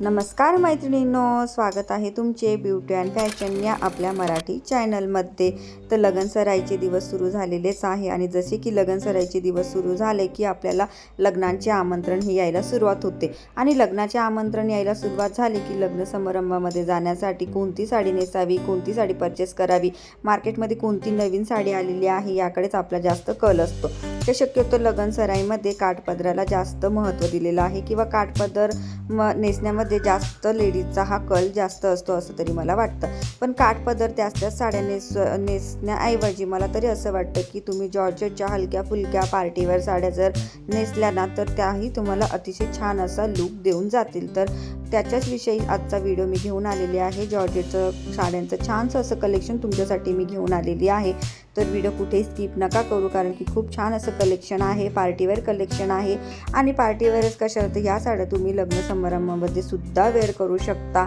नमस्कार मैत्रिणींनो स्वागत आहे तुमचे ब्युटी अँड फॅशन या आपल्या मराठी चॅनलमध्ये तर लगन सराईचे दिवस सुरू झालेलेच आहे आणि जसे की लगन सराईचे दिवस सुरू झाले की आपल्याला लग्नांचे आमंत्रण हे यायला सुरुवात होते. आणि लग्नाचे आमंत्रण यायला सुरुवात झाली की लग्न समारंभामध्ये जाण्यासाठी कोणती साडी नेसावी कोणती साडी परचेस करावी मार्केटमध्ये कोणती नवीन साडी आलेली आहे याकडेच आपला जास्त कल असतो. तर शक्यतो लगन सराईमध्ये काठपदराला जास्त महत्त्व दिलेलं आहे किंवा काठपदर म नेसण्यामध्ये जास्त लेडीजचा हा कल जास्त असतो असं तरी मला वाटतं. पण काठपदर त्याच त्याच साड्या नेस नेसण्याऐवजी मला तरी असं वाटतं की तुम्ही जॉर्जेटच्या हलक्या फुलक्या पार्टीवर साड्या जर नेसल्या ना तर त्याही तुम्हाला अतिशय छान असा लुक देऊन जातील. तर त्याच्याच विषयी आजचा व्हिडिओ मी घेऊन आलेली आहे. जॉर्जेटचं साड्यांचं छानसं असं कलेक्शन तुमच्यासाठी मी घेऊन आलेली आहे. तर व्हिडिओ कुठेही स्किप नका करू कारण की खूप छान असं कलेक्शन आहे. पार्टीवेअर कलेक्शन आहे. आणि पार्टीवेअरच कशा तर ह्या साड्या तुम्ही लग्न समारंभामध्ये सुद्धा वेअर करू शकता.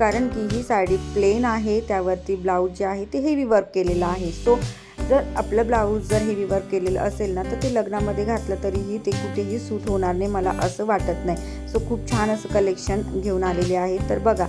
कारण की ही साडी प्लेन आहे त्यावरती ब्लाऊज जे आहे ते हेवी वर्क केलेलं आहे. सो जर आपलं ब्लाऊज जर हेवी वर्क केलेलं असेल ना तर ते लग्नामध्ये घातलं तरीही ते कुठेही सूट होणार नाही मला असं वाटत नाही. सो खूप छान असं कलेक्शन घेऊन आलेले आहे तर बघा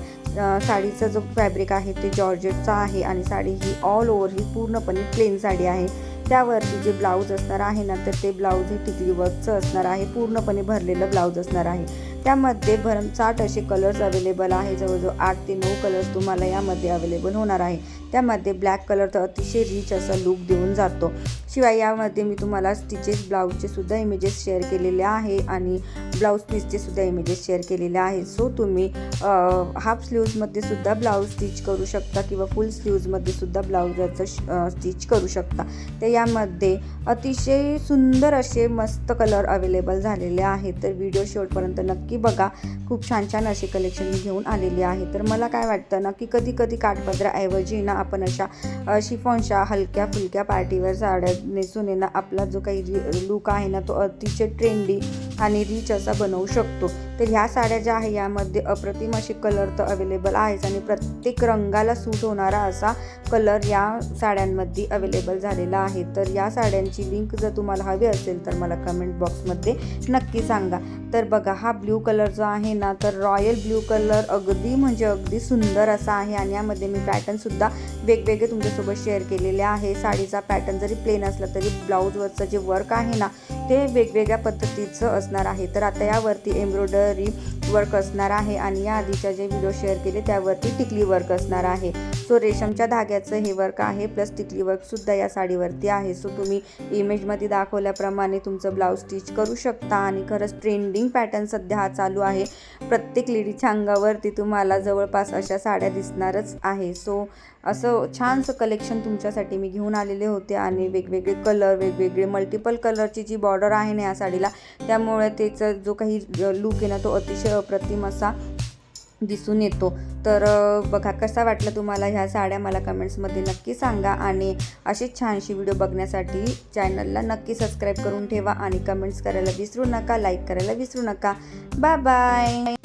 साडीचा जो फॅब्रिक आहे ते जॉर्जेटचा आहे आणि साडी ही ऑल ओव्हर ही पूर्णपणे प्लेन साडी आहे. त्यावरती जे ब्लाऊज असणार आहे ना तर ते ब्लाऊज हे टिकली वर्कचं असणार आहे. पूर्णपणे भरलेलं ब्लाऊज असणार आहे. त्यामध्ये भरमसाठ असे कलर्स अवेलेबल आहे. जवळजवळ आठ ते नऊ कलर्स तुम्हाला यामध्ये अवेलेबल होणार आहे. त्यामध्ये ब्लॅक कलर तर अतिशय रिच असा लुक देऊन जातो. शिवाय यामध्ये मी तुम्हाला स्टिचेस ब्लाऊजचे सुद्धा इमेजेस शेअर केलेले आहे आणि ब्लाऊज पीसचे सुद्धा इमेजेस शेअर केलेले आहे. सो तुम्ही हाफ स्लीव्जमध्ये सुद्धा ब्लाऊज स्टिच करू शकता किंवा फुल स्लीव्जमध्ये सुद्धा ब्लाऊजाचं स्टिच करू शकता. तर यामध्ये अतिशय सुंदर असे मस्त कलर अवेलेबल झालेले आहेत. तर व्हिडिओ शेवटपर्यंत नक्की बघा खूप छान छान असे कलेक्शन मी घेऊन आलेले आहे. तर मला काय वाटतं ना की कधी कधी काठपदराऐवजी ना आपण अशा शिफॉनच्या हलक्या फुलक्या पार्टीवर साड्या नेसून ना आपला जो काही लुक आहे ना तो अतिशय ट्रेंडी आणि रिच असा बनवू शकतो. तर ह्या साड्या ज्या आहे यामध्ये अप्रतिम असे कलर तर अवेलेबल आहेच आणि प्रत्येक रंगाला सूट होणारा असा कलर या साड्यांमध्ये अवेलेबल झालेला आहे. तर या साड्यांची लिंक जर तुम्हाला हवी असेल तर मला कमेंट बॉक्समध्ये नक्की सांगा. तर बघा हा ब्ल्यू कलर जो आहे ना तर रॉयल ब्ल्यू कलर अगदी म्हणजे अगदी सुंदर असा आहे. आणि यामध्ये मी पॅटर्नसुद्धा वेगवेगळे तुमच्यासोबत शेअर केलेले आहे. साडीचा पॅटर्न जरी प्लेन असला तरी ब्लाऊजवरचं जे वर्क आहे ना ते वेगवेगळ्या पद्धतीचं असणार आहे. तर आता यावरती एम्ब्रॉयडरी वर्क असणार आहे. आणि या आधीच्या जे व्हिडिओ शेअर केले त्यावरती टिकली वर्क असणार आहे. सो रेशमच्या धाग्याचं हे वर्क आहे. प्लस टिकली वर्कसुद्धा या साडीवरती आहे. सो तुम्ही इमेजमध्ये दाखवल्याप्रमाणे तुमचं ब्लाऊज स्टिच करू शकता आणि खरंच ट्रेंडिंग पॅटर्न सध्या हा चालू आहे. प्रत्येक लेडीच्या अंगावरती तुम्हाला जवळपास अशा साड्या दिसणारच आहे. सो असं छानसं कलेक्शन तुमच्यासाठी मी घेऊन आलेले होते आणि वेगवेगळे कलर वेगवेगळे मल्टिपल कलरची जी बॉर्डर आहे ना या साडीला त्यामुळे त्याचा जो काही लुक आहे ना तो अतिशय अप्रतिम असा दिसून येतो. तर बघा कसा वाटला तुम्हाला ह्या साड्या मला कमेंट्समध्ये नक्की सांगा आणि अशीच छानशी व्हिडिओ बघण्यासाठी चॅनलला नक्की सबस्क्राईब करून ठेवा आणि कमेंट्स करायला विसरू नका लाईक करायला विसरू नका. Bye bye.